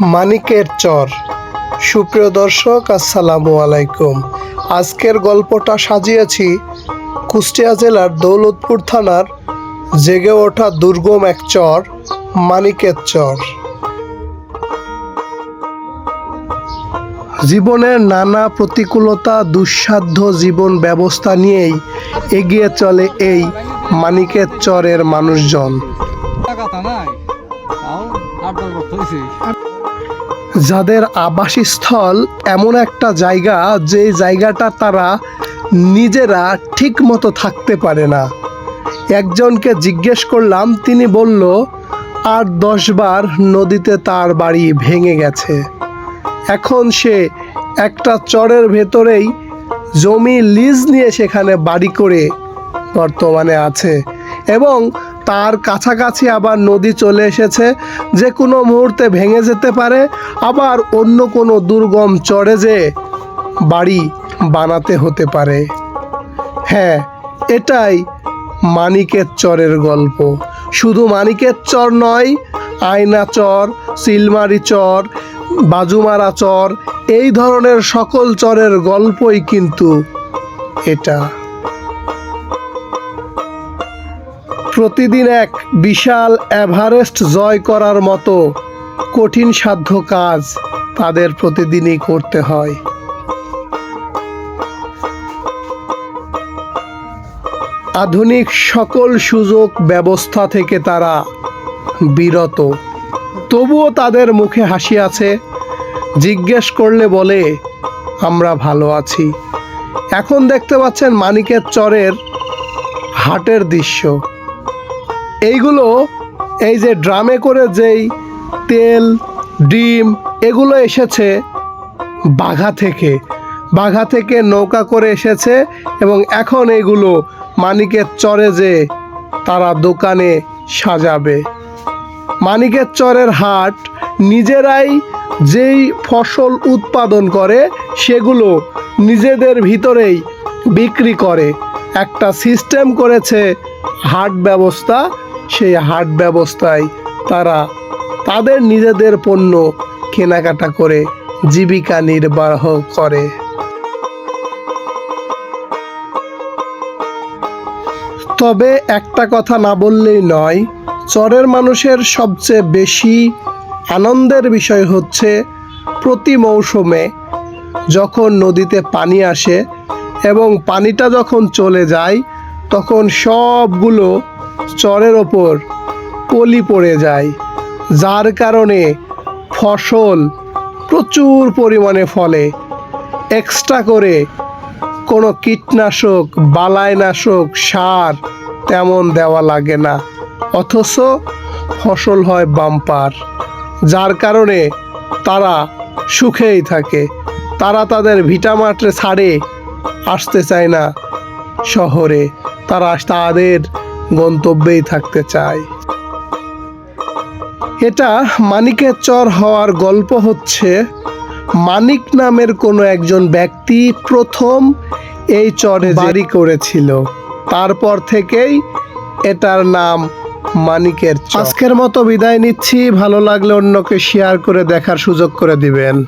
মানিকের চর। সুপ্রিয় দর্শক, আসসালামু আলাইকুম। আজকের গল্পটা সাজিয়েছি কুষ্টিয়া জেলার দৌলতপুর থানার জেগে ওঠা দুর্গম এক চর, মানিকের চর। জীবনের নানা প্রতিকূলতা, দুঃসাধ্য জীবন ব্যবস্থা নিয়েই এগিয়ে চলে এই মানিকের চরের মানুষজন। যাদের আবাসস্থল এমন একটা জায়গা যে জায়গাটা তারা নিজেরা ঠিক মতো থাকতে পারে না। একজনকে জিজ্ঞেস করলাম, তিনি বলল, আট দশবার নদীতে তার বাড়ি ভেঙে গেছে। এখন সে একটা চরের ভেতরেই জমি লিজ নিয়ে সেখানে বাড়ি করে বর্তমানে আছে এবং তার কাছাকাছি আবার নদী চলে এসেছে। যে কোনো মুহূর্তে ভেঙে যেতে পারে, আবার অন্য কোনো দুর্গম চড়ে যে বাড়ি বানাতে হতে পারে। হ্যাঁ এটাই মানিকের চরের গল্প। শুধু মানিকের চর নয়, আয়না চর, সিলমারি চর, বাজুমারা চর, এই ধরনের সকল চরের গল্পই কিন্তু এটা। প্রতিদিন এক বিশাল এভারেস্ট জয় করার মতো কঠিন সাধ্য কাজ তাদের প্রতিদিনই করতে হয়। আধুনিক সকল সুযোগ ব্যবস্থা থেকে তারা বিরত। তবুও তাদের মুখে হাসি আছে, জিজ্ঞেস করলে বলে, আমরা ভালো আছি। এখন দেখতে পাচ্ছেন মানিকের চরের হাটের দৃশ্য। এইগুলো এই যে ড্রামে করে যেই তেল, ডিম, এগুলো এসেছে বাঘা থেকে। বাঘা থেকে নৌকা করে এসেছে এবং এখন এগুলো মানিকের চরে যে তারা দোকানে সাজাবে। মানিকের চরের হাট নিজেরাই যেই ফসল উৎপাদন করে সেগুলো নিজেদের ভিতরেই বিক্রি করে। একটা সিস্টেম করেছে হাট ব্যবস্থা সেই হাট ব্যবস্থায় তারা তাদের নিজেদের পণ্য কেনাকাটা করে জীবিকা নির্বাহ করে। তবে একটা কথা না বললেই নয়, চরের মানুষের সবচেয়ে বেশি আনন্দের বিষয় হচ্ছে প্রতি মৌসুমে যখন নদীতে পানি আসে এবং পানিটা যখন চলে যায়, তখন সবগুলো চরের ওপর পলি পড়ে যায়, যার কারণে ফসল প্রচুর পরিমাণে ফলে। এক্সট্রা করে কোনো কীটনাশক, বালাইনাশক, সার তেমন দেওয়া লাগে না, অথচ ফসল হয় বাম্পার, যার কারণে তারা সুখেই থাকে। তারা তাদের ভিটামাটে ছাড়ে, আসতে চায় না শহরে। তারা তাদের গন্তব্যেই থাকতে চায়। এটা মানিকের চর হওয়ার গল্প হচ্ছে মানিক নামের কোনো একজন ব্যক্তি প্রথম এই চরে বাড়ি করেছিল। তারপর থেকেই এটার নাম মানিকের চর। আজকের মতো বিদায় নিচ্ছি। ভালো লাগলে অন্যকে শেয়ার করে দেখার সুযোগ করে দিবেন।